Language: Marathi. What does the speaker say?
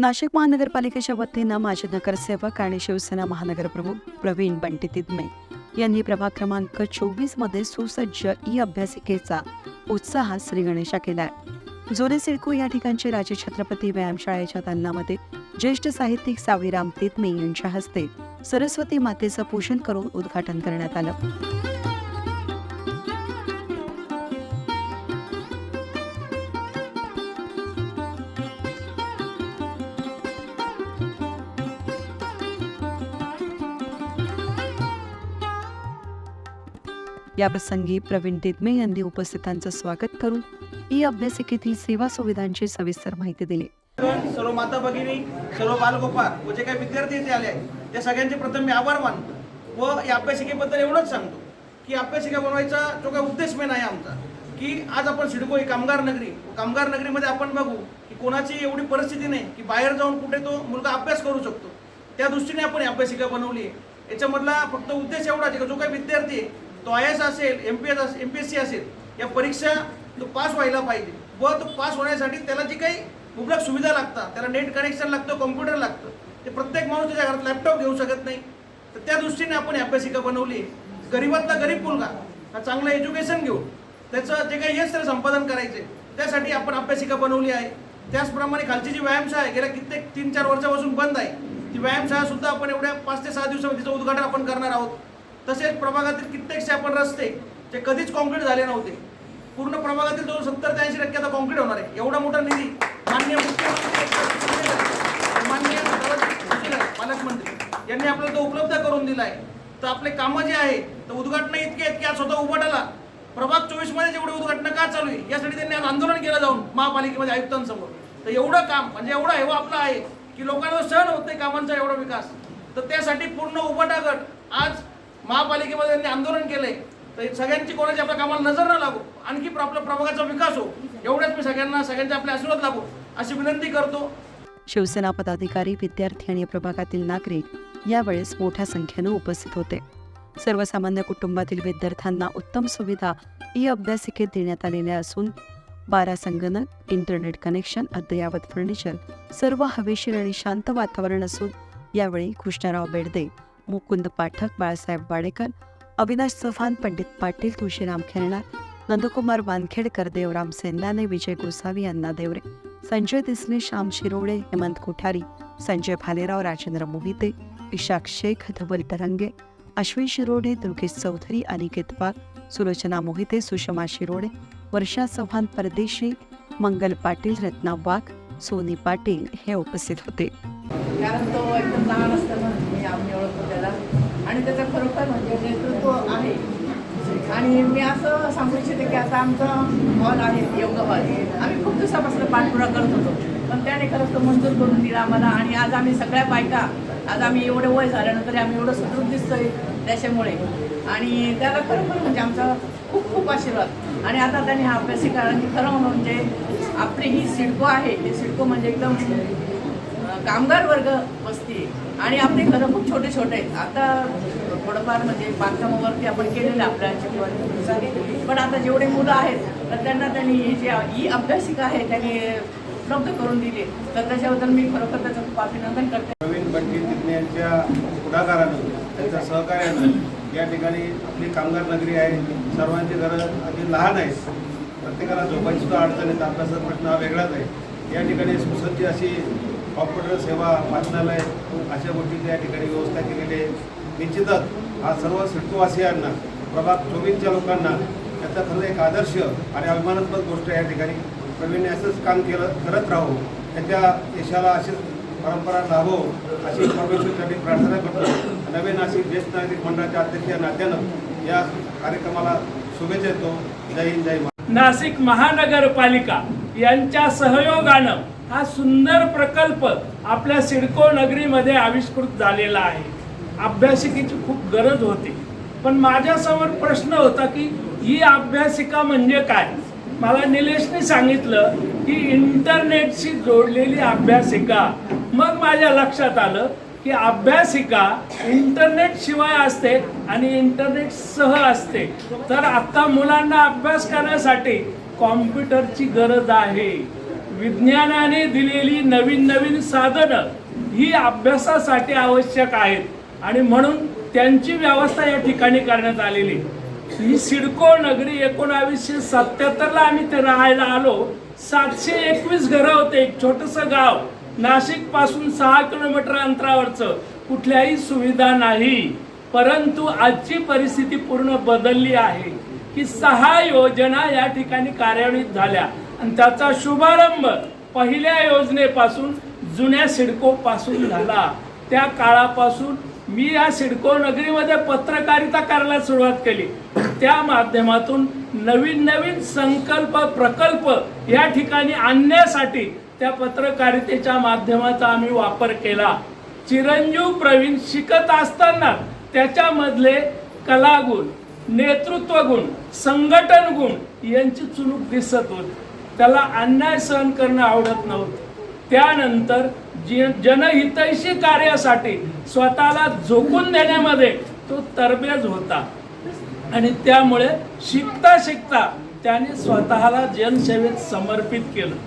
नाशिक महानगरपालिकेच्या वतीनं माजी नगरसेवक आणि शिवसेना महानगरप्रमुख प्रवीण बंटी तिदमे यांनी प्रभाग क्रमांक चोवीसमध्ये सुसज्ज ई अभ्यासिकेचा उत्साहात श्रीगणेशा केलाय. जुने सिडको या ठिकाणचे राजे छत्रपती व्यायामशाळेच्या दालनामध्ये ज्येष्ठ साहित्यिक सावीराम तिदमे यांच्या हस्ते सरस्वती मातेचं पूजन करून उद्घाटन करण्यात आलं. याप्रसंगी प्रवीण तिदमे यांनी उपस्थितांचं स्वागत करून ई अभ्यासिकेतील सेवा सुविधांची सविस्तर माहिती दिली. सर्व माता भगिनी सर्व बालगोपाल व जे काही विद्यार्थी इथे आले आहेत त्या सगळ्यांचे प्रथम मी आभार मानतो. व या अभ्यासिकेबद्दल एवढंच सांगतो की अभ्यासिका बनवायचा जो काही उद्देश मेन आहे आमचा. की आज आपण सिडको ही कामगार नगरी कामगार नगरीमध्ये आपण बघू की कोणाची एवढी परिस्थिती नाही की बाहेर जाऊन कुठे तो मुलगा अभ्यास करू शकतो. त्या दृष्टीने आपण ही अभ्यासिका बनवली आहे. याच्यामधला फक्त उद्देश एवढाच आहे की? जो काही विद्यार्थी आहे तो आय एस असेल M P S M P S C असेल या परीक्षा तो पास व्हायला पाहिजे व तो पास होण्यासाठी त्याला जी काही मुबलक सुविधा लागतात त्याला नेट कनेक्शन लागतं कॉम्प्युटर लागतं ते प्रत्येक माणूस त्याच्या घरात लॅपटॉप घेऊ शकत नाही. तर त्या दृष्टीने आपण अभ्यासिका बनवली. गरीबातला गरीब मुलगा हा चांगलं एज्युकेशन घेऊन त्याचं जे काही यश त्याला संपादन करायचे त्यासाठी आपण अभ्यासिका बनवली आहे. त्याचप्रमाणे खालची जी व्यायामशाळा आहे गेल्या कित्येक तीन चार वर्षापासून बंद आहे. ती व्यायामशाळा सुद्धा आपण एवढ्या पाच ते सहा दिवसामध्ये तिचं उद्घाटन आपण करणार आहोत. तसेच प्रभागातील कित्येकशे आपण रस्ते जे कधीच कॉन्क्रीट झाले नव्हते पूर्ण प्रभागातील जवळ सत्तर ते ऐंशी टक्के आता कॉन्क्रीट होणार आहे. एवढा मोठा निधी मान्य मुख्यमंत्री मान्य पालकमंत्री यांनी आपल्याला तो उपलब्ध करून दिला आहे तर आपले कामं जे आहे तर उद्घाटनं इतके आहेत की आज स्वतः उभाटाला प्रभाग चोवीसमध्ये जेवढे का चालू आहे यासाठी त्यांनी आज आंदोलन केलं जाऊन महापालिकेमध्ये आयुक्तांसमोर. तर एवढं काम म्हणजे एवढा हेवा आपला आहे की लोकांना सहन होत नाही कामांचा एवढा विकास. तर त्यासाठी पूर्ण उभाटा गट आज महापालिकेमध्ये त्यांनी आंदोलन केलंय. तर सगळ्यांची कोणाची आपल्या कामाला नजर न लागू आणखी आपल्या प्रभागाचा विकास हो. एवढ्याच मी सगळ्यांना सगळ्यांचे आपले आशीर्वाद लागू. अशी विनंती करतो. शिवसेना पदाधिकारी विद्यार्थी आणि प्रभागातील नागरिक यावेळेस मोठ्या संख्येनं उपस्थित होते. सर्वसामान्य कुटुंबातील विद्यार्थ्यांना उत्तम सुविधा ई अभ्यासिकेत देण्यात आलेल्या असून बारा संगणक इंटरनेट कनेक्शन अद्ययावत फर्निचर सर्व हवेशीर आणि शांत वातावरण असून यावेळी कृष्णराव बेडदे मुकुंद पाठक बाळासाहेब वाडेकर अविनाश चव्हाण पंडित पाटील तुळशीराम खेरणार नंदकुमार वानखेडकर देवराम सेंदाने विजय गोसावी अण्णा देवरे संजय दिसने श्याम शिरोळे हेमंत कोठारी संजय भालेराव राजेंद्र मोहिते इशाक शेख धवल तरंगे अश्विन शिरोडे दुर्गेश चौधरी अनिकेत वाघ सुलोचना मोहिते सुषमा शिरोडे वर्षा चव्हाण परदेशी मंगल पाटील रत्ना वाघ सोनी पाटील हे उपस्थित होते कारण तो एकदम लहान असताना मी आम्ही ओळखतो त्याला आणि त्याचं खरोखर म्हणजे नेतृत्व आहे. आणि मी असं सांगू इच्छिते की आता आमचा हॉल आहे योग हॉल. आम्ही खूप दिवसापासून पाठपुरा करत होतो. पण त्याने खरंच तो मंजूर करून दिला आम्हाला आणि आज आम्ही सगळ्या बायका आज आम्ही एवढे वय झाल्यानंतर आम्ही एवढं सुदृढ दिसतोय त्याच्यामुळे. आणि त्याला खरोखर म्हणजे आमचा खूप खूप आशीर्वाद. आणि आता त्यांनी हा अभ्यासिका की खरं म्हणजे आपली ही सिडको आहे. ते सिडको म्हणजे एकदम कामगार वर्ग वस्ती आणि आपले घरं खूप छोटे छोटे आहेत. आता थोडंफार म्हणजे बांधकामावरती आपण केलेलं आपल्या चिपळूणसाठी पण आता जेवढे मुलं आहेत तर त्यांना त्यांनी ही जी ही अभ्यासिका आहे त्यांनी उपलब्ध करून दिली. तर त्याच्याबद्दल मी खरोखर त्याचं खूप अभिनंदन करते. प्रवीण बंटी तिथने यांच्या पुढाकारानं त्यांच्या सहकार्यानं या ठिकाणी आपली कामगार नगरी आहे. सर्वांची घरं अगदी लहान आहेत. प्रत्येकाला झोपायची सुद्धा अडचण येत. अभ्यासाचा प्रश्न हा वेगळाच आहे. या ठिकाणी सुसज्ज अशी कॉम्प्युटर सेवा वाचनालय अशा गोष्टीची या ठिकाणी व्यवस्था केलेली आहे. निश्चितच हा सर्व सिडकोवासियांना प्रभाग चोवीसच्या लोकांना त्याचा खरं एक आदर्श आणि अभिमानास्पद गोष्ट या ठिकाणी प्रवीणने असंच काम केलं करत राहू. त्याच्या यशाला अशीच परंपरा लाभो अशी परमेश्वरसाठी प्रार्थना करतो. नवे नाशिक ज्येष्ठ नागरिक मंडळाच्या अध्यक्ष या नात्यानं या कार्यक्रमाला शुभेच्छा देतो. जय हिंद जय महाराष्ट्र. नाशिक महानगरपालिका यांच्या सहयोगानं हा सुंदर प्रकल्प आपल्या सिडको नगरीमध्ये आविष्कृत झालेला आहे. अभ्यासिकेची खूप गरज होती. पण माझ्यासमोर प्रश्न होता की ही अभ्यासिका म्हणजे काय? मला निलेशने सांगितलं की इंटरनेटशी जोडलेली अभ्यासिका. मग माझ्या लक्षात आलं की अभ्यासिका इंटरनेट शिवाय असते आणि इंटरनेट सह असते. तर आत्ता मुलांना अभ्यास करण्यासाठी कॉम्प्युटरची गरज आहे. विज्ञानाने दिलेली नवीन नवीन साधनं ही अभ्यासासाठी आवश्यक आहेत. आणि म्हणून त्यांची व्यवस्था या ठिकाणी करण्यात आलेली ही सिडको नगरी एकोणावीसशे सत्याहत्तरला आम्ही ते राहायला आलो. सातशे एकवीस घरं होते. एक छोटंसं गाव. नाशिकपासून सहा किलोमीटर अंतरावरचं. कुठल्याही सुविधा नाही. परंतु आजची परिस्थिती पूर्ण बदलली आहे की सहा योजना या ठिकाणी कार्यान्वित झाल्या. आणि त्याचा शुभारंभ पहिल्या योजनेपासून जुन्या सिडकोपासून झाला. त्या काळापासून मी या सिडको नगरीमध्ये पत्रकारिता करायला सुरुवात केली. त्या माध्यमातून नवीन नवीन संकल्प प्रकल्प या ठिकाणी आणण्यासाठी त्या पत्रकारितेच्या माध्यमाचा आम्ही वापर केला. चिरंजीव प्रवीण शिकत असताना त्याच्यामधले कलागुण नेतृत्व गुण संघटन गुण यांची चुणूक दिसत होती. त्याला अन्याय सहन करणं आवडत नव्हतं. त्यानंतर जी जनहितैषी कार्यासाठी स्वतःला झोकून देण्यामध्ये तो तरबेज होता. आणि त्यामुळे शिकता शिकता त्याने स्वतःला जनसेवेत समर्पित केलं.